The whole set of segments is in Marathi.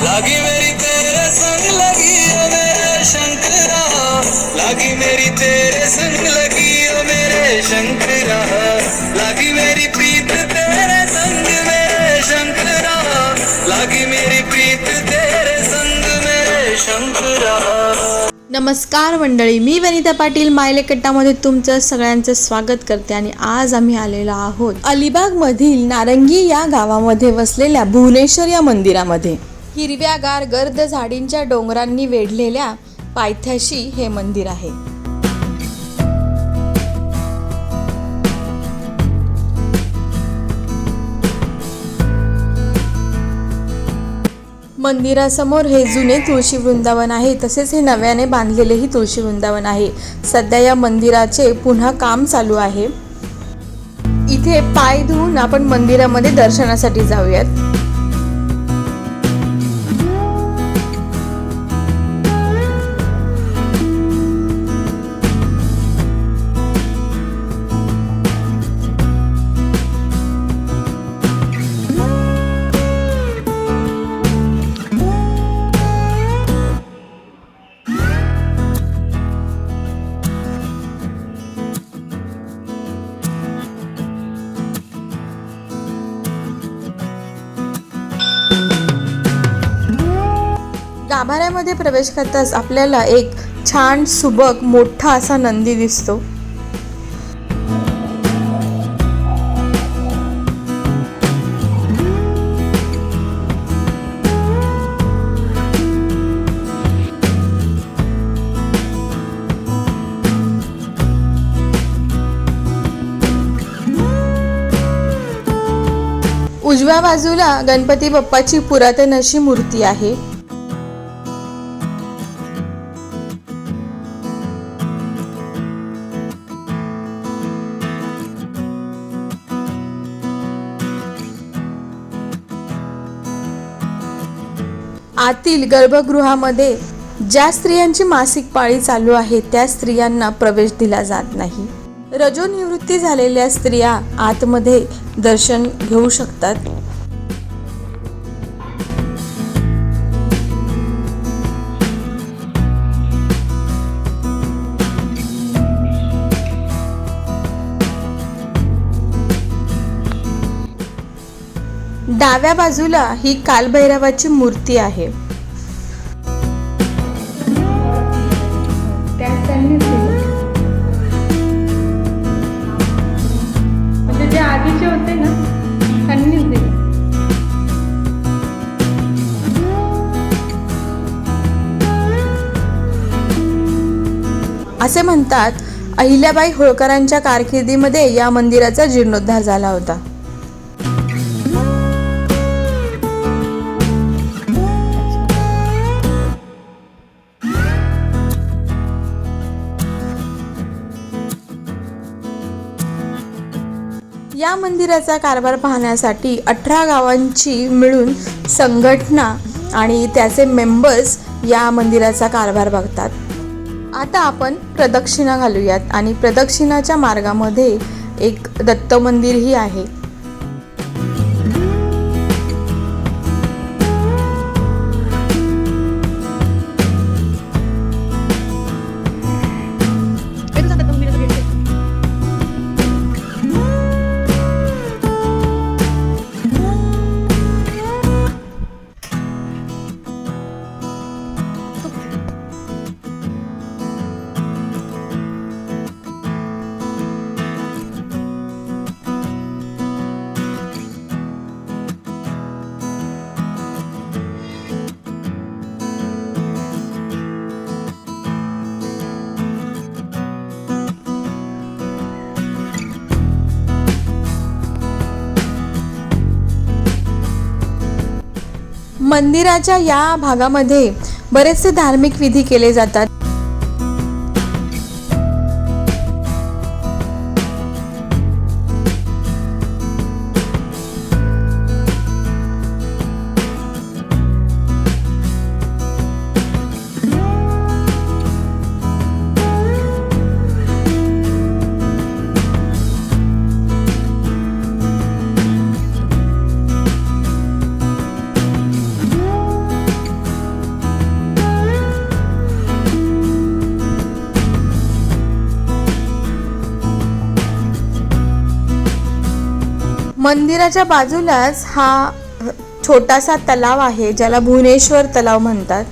लागी मेरी तेरे संग लगी ओ मेरे शंकरा। लागी मेरी तेरे संग लगी ओ मेरे शंकरा। लागी मेरी प्रीत तेरे संग मेरे शंकरा। लागी मेरी प्रीत तेरे संग मेरे शंकरा। नमस्कार मंडळी मी वनिता पाटील मायलेकट्टामध्ये तुमचं सगळ्यांचं स्वागत करते आणि आज आम्ही आलेलो आहोत अलिबाग मधील नारंगी या गावामध्ये वसलेल्या भुवनेश्वर या मंदिरामध्ये. हिरव्यागार गर्द झाडींच्या डोंगरांनी वेढलेल्या पायथ्याशी हे मंदिर आहे. मंदिरासमोर हे जुने तुळशी वृंदावन आहे. तसेच हे नव्याने बांधलेलेही तुळशी वृंदावन आहे. सध्या या मंदिराचे पुन्हा काम चालू आहे. इथे पाय धुवून आपण मंदिरामध्ये दर्शनासाठी जाऊयात. गाभाऱ्यामध्ये प्रवेश करताच आपल्याला एक छान सुबक मोठा असा नंदी दिसतो. उजव्या बाजूला गणपती बाप्पाची पुरातन अशी मूर्ती आहे. आतील गर्भगृहामध्ये ज्या स्त्रियांची मासिक पाळी चालू आहे त्या स्त्रियांना प्रवेश दिला जात नाही. रजोनिवृत्ती झालेल्या स्त्रिया आतमध्ये दर्शन घेऊ शकतात. डाव्या बाजूला ही कालभैरवाची मूर्ती आहे. म्हणजे जे आधीचे होते ना त्यांनीच दिले. असे म्हणतात अहिल्याबाई होळकरांच्या कारकिर्दीमध्ये या मंदिराचा जीर्णोद्धार झाला होता. या मंदिराचा कारभार पाहण्यासाठी अठरा गावांची मिळून संघटना आणि त्याचे मेंबर्स या मंदिराचा कारभार बघतात. आता आपण प्रदक्षिणा घालूयात आणि प्रदक्षिणाच्या मार्गामध्ये एक दत्त मंदिरही आहे. मंदिराच्या या भागामध्ये बरेचसे धार्मिक विधी केले जातात. मंदिराच्या बाजूलाच हा छोटासा तलाव आहे ज्याला भुवनेश्वर तलाव म्हणतात.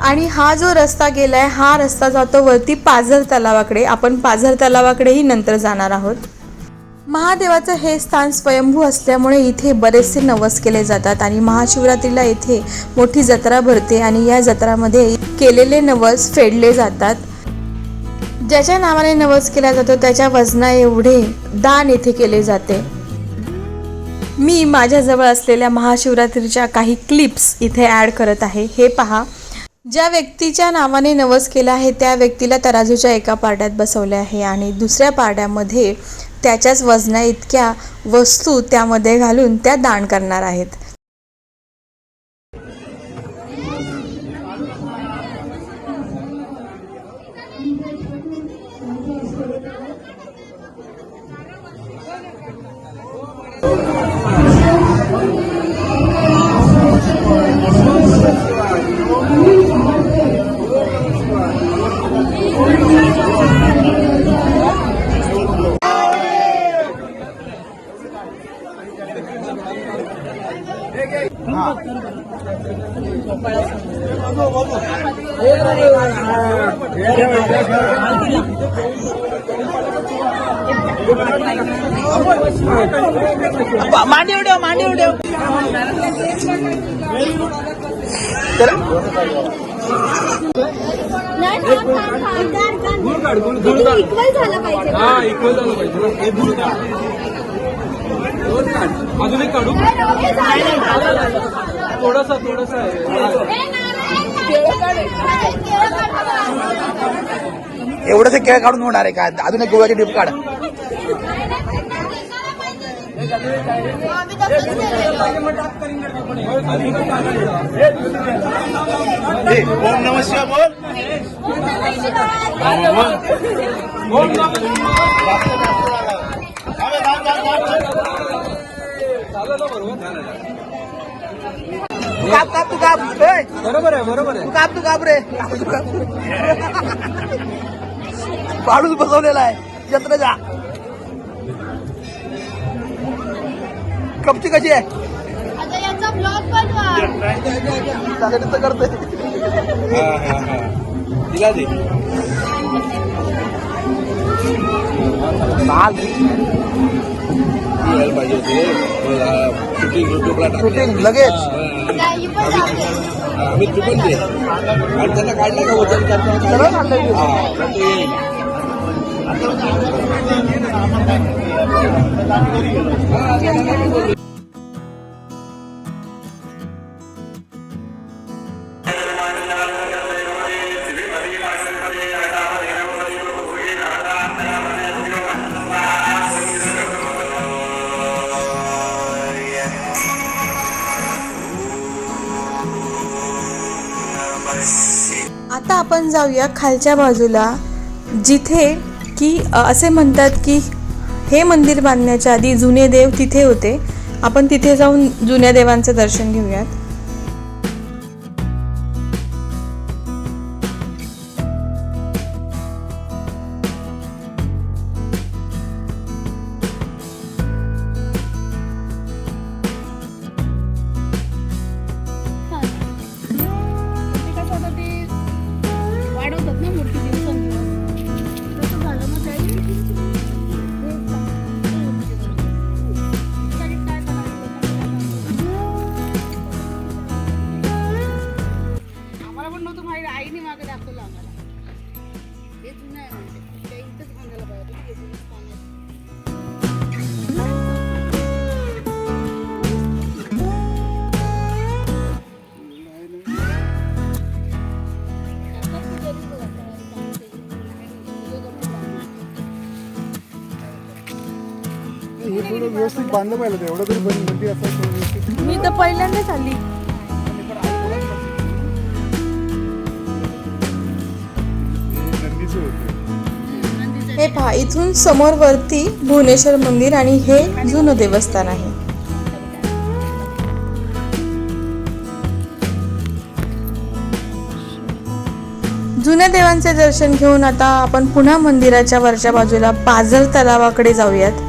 आणि हा जो रस्ता गेलाय हा रस्ता जातो वरती पाझर तलावाकडे. आपण पाझर तलावाकडेही नंतर जाणार आहोत. महादेवाचं हे स्थान स्वयंभू असल्यामुळे इथे बरेचसे नवस केले जातात आणि महाशिवरात्रीला इथे मोठी जत्रा भरते आणि या जत्रामध्ये केलेले नवस फेडले जातात. ज्याच्या नावाने नवस केला जातो त्याच्या वजना एवढे दान येथे केले जाते. मी माझ्याजवळ असलेल्या महाशिवरात्रीच्या काही क्लिप्स इथे ॲड करत आहे. हे पहा. ज्या व्यक्तीच्या नावाने नवस केला आहे त्या व्यक्तीला तराजूच्या एका पारड्यात बसवले आहे आणि दुसऱ्या पारड्यामध्ये त्याच्याच वजना इतक्या वस्तू त्यामध्ये घालून त्या दान करणार आहेत. मांडी उडव मांडी उडव. झालं पाहिजे? हा इक्वल झालं पाहिजे. हे दूर काढ. दोन काढ. अजून एक काढू? झालं. थोडासा थोडासा आहे. नारळ, केळं काढ. केळं काढ. एवढंच केळ काढून होणार आहे का? अजून एक गोव्याची डिप काढ. ओम नम शिवाय बोल तू काप काप तू काप ए, बरोबर आहे बरोबर आहे तू काप तू काप रे तू काप. पाडूच बसवलेला आहे जत्रेचा कपची कशी आहे? तर करतोय. हा हा हा. दे. पाहिजे होते. शूटिंग युट्यूबला शूटिंग लगेच. नाही पण जाते आम्ही चुकून दे. आणि त्यांना काढलं का वजन करताना सगळं काढलं आता आपण जाऊया खालच्या बाजूला जिथे की असे म्हणतात की हे मंदिर बांधण्याच्या आधी जुने देव तिथे होते. आपण तिथे जाऊन जुन्या देवांचं दर्शन घेऊयात. व्यवस्थित बांधलं पाहिजे एवढं तरी बंद मंदिर असं व्यवस्थित. मी तर पहिल्यांदाच आली. हे पहा इथून समोर वरती भुवनेश्वर मंदिर आणि हे जुनं देवस्थान आहे. जुन्या देवांचे दर्शन घेऊन आता आपण पुन्हा मंदिराच्या वरच्या बाजूला पाझर तलावाकडे जाऊयात.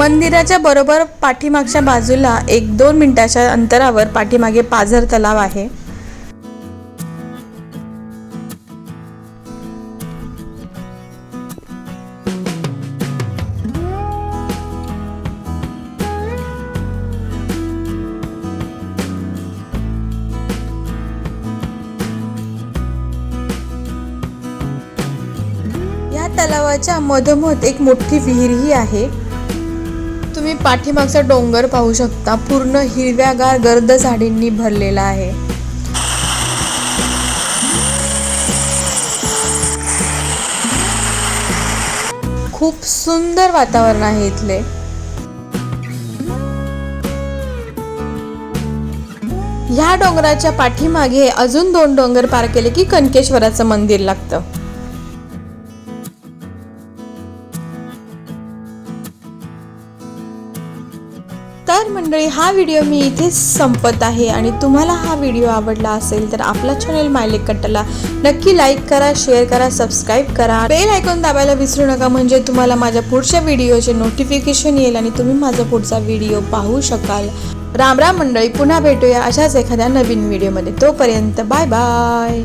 मंदिराच्या बरोबर पाठीमागच्या बाजूला एक दोन मिनिटाच्या अंतरावर पाठीमागे पाझर तलाव आहे. या तलावाच्या मधोमध एक मोठी विहीरही आहे. तुम्ही पाठीमागचा डोंगर पाहू शकता. पूर्ण हिरव्यागार गर्द झाडींनी भरलेला आहे. खूप सुंदर वातावरण आहे इथले. ह्या डोंगराच्या पाठीमागे अजून दोन डोंगर पार केले की कनकेश्वराचं मंदिर लागतं. मंडळी हा व्हिडिओ मी इथेच संपत आहे आणि तुम्हाला हा व्हिडिओ आवडला असेल तर आपला चॅनल मायलेक कट्टाला नक्की लाईक करा शेअर करा सबस्क्राईब करा. बेल आयकॉन दाबायला विसरू नका म्हणजे तुम्हाला माझ्या पुढच्या व्हिडिओचे नोटिफिकेशन येईल आणि तुम्ही माझा पुढचा व्हिडिओ पाहू शकाल. राम राम मंडळी पुन्हा भेटूया अशाच एखाद्या नवीन व्हिडिओमध्ये. तोपर्यंत बाय बाय